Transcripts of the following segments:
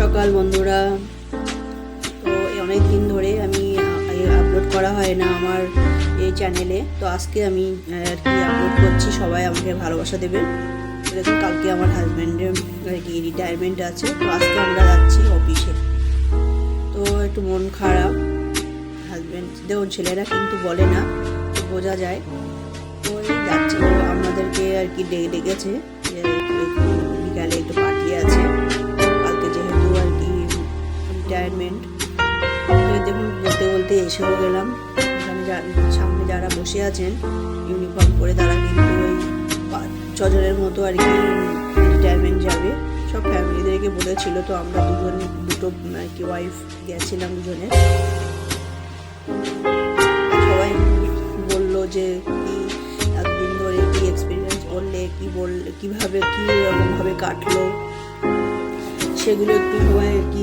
সকাল বন্ধুরা। তো অনেক দিন ধরে আমি আপলোড করা হয় না আমার এই চ্যানেলে তো আজকে আমি আর কি আপলোড করছি, সবাই আমাকে ভালোবাসা দেবে। দেখুন, কালকে আমার হাজব্যান্ডের আর কি রিটায়ারমেন্ট আছে। তো আজকে আমরা যাচ্ছি অফিসে তো একটু মন খারাপ। হাজব্যান্ড দেখুন, ছেলেরা কিন্তু বলে না, বোঝা যায়। তো এই যাচ্ছি। তো আপনাদেরকে আর কি ডেকে ডেকেছে যে বিকালে একটু পার্টি আছে। এসেও গেলাম এখানে সামনে যারা বসে আছেন ইউনিফর্ম পরে তারা কিন্তু ওই ছজনের মতো আর কি রিটায়ারমেন্ট যাবে। সব ফ্যামিলিদেরকে বলেছিল, তো আমরা দুজন, দুটো আর কি ওয়াইফ গেছিলাম দুজনে। সবাই বলল যে কি এতদিন ধরে কি এক্সপিরিয়েন্স করলে, কি বললে কীভাবে, কী রকমভাবে কাটলো? সেগুলো একটু সবাই আর কি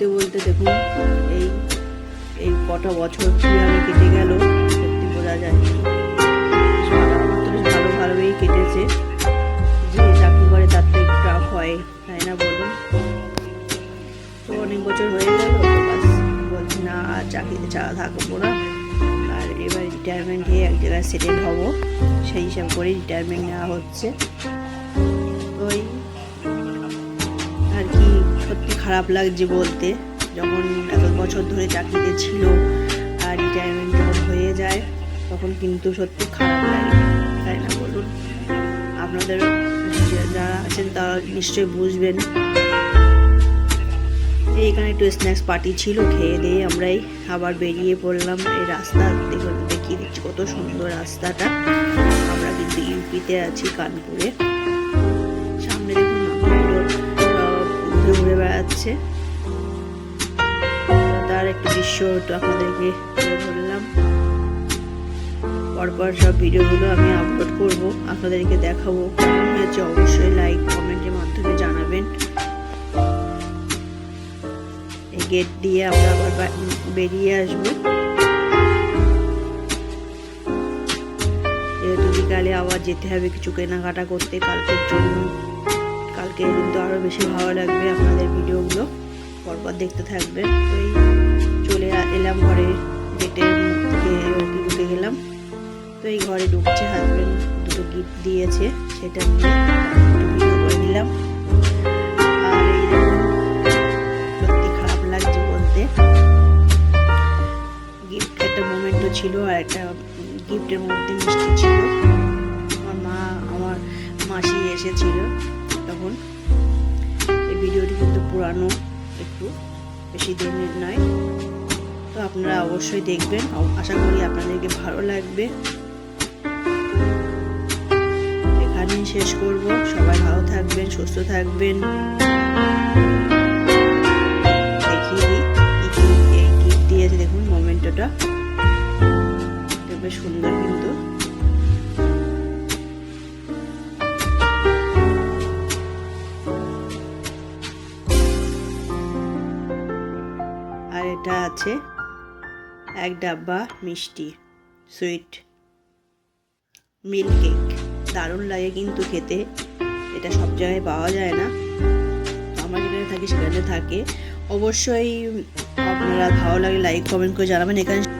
বলতে বলতে দেখুন, এই এই কটা বছর কীভাবে কেটে গেল, সত্যি বোঝা যায় ভালো ভালোই কেটেছে। যে চাকরি করে তার তো একটু টাফ হয়, তাই না বলুন? তো অনেক বছর হয়ে গেল বলছি, না, আর চাকরিতে ছাড়া থাকব না। আর এবার রিটায়ারমেন্ট হয়ে এক জায়গায় সেটেল হব। সেই হিসাব করে রিটায়ারমেন্ট নেওয়া হচ্ছে। ওই আর কি সত্যি খারাপ লাগছে বলতে। যখন এত বছর ধরে চাকরিতে ছিল আর রিটায়ারমেন্ট যখন হয়ে যায়, তখন কিন্তু সত্যি খারাপ লাগে। তাই না বলুন? আপনাদের যারা আছেন তারা নিশ্চয়ই বুঝবেন। এই এখানে একটু স্ন্যাক্স পার্টি ছিল, খেয়ে দিয়ে আমরাই আবার বেরিয়ে পড়লাম। এই রাস্তা দেখুন, দেখিয়ে দিচ্ছি কত সুন্দর রাস্তাটা। আমরা কিন্তু ইউপিতে আছি, কানপুরে। সামনে দেখুন ঘুরে বেড়াচ্ছে। তার একটু দৃশ্য একটু আপনাদেরকে তুলে ধরলাম। পরপর সব ভিডিওগুলো আমি আপলোড করব, আপনাদেরকে দেখাবো। হয়েছে অবশ্যই লাইক কমেন্টের মাধ্যমে জানাবেন। এই গেট দিয়ে আমরা আবার বেরিয়ে আসব। যেহেতু বিকালে আবার যেতে হবে কিছু কেনাকাটা করতে, কালকের জন্য। কালকে কিন্তু আরও বেশি ভালো লাগবে আপনাদের ভিডিওগুলো। পরপর দেখতে থাকবেন তো এই চলে এলাম ঘরে মুখ থেকে ঢুকে গেলাম। তো এই ঘরে ঢুকছে হাজবেন্ড দুটো গিফট দিয়েছে, সেটা নিয়ে করে নিলাম। আর খারাপ লাগছে বলতে। গিফট একটা মোমেন্টও ছিল, আর একটা গিফটের মধ্যে মিষ্টি ছিল। আমার মা, আমার মাসি এসেছিল। তখন এই ভিডিওটি কিন্তু পুরানো, একটু বেশি দিনের নয়। তো আপনারা অবশ্যই দেখবেন। আশা করি আপনাদেরকে ভালো লাগবে। এখানেই শেষ করব। সবাই ভালো থাকবেন, সুস্থ থাকবেন। কি গিফট দিয়েছে। দেখুন মোমেন্টোটা বেশ সুন্দর কিন্তু। আছে। এক ডাব্বা মিষ্টি, সুইট। মিল্ক কেক দারুণ লাগে কিন্তু খেতে। এটা সব জায়গায় পাওয়া যায় না। আমার যেখানে থাকি সেখানে থাকে। অবশ্যই আপনারা ভালো লাগে লাইক কমেন্ট করে জানাবেন। এখানে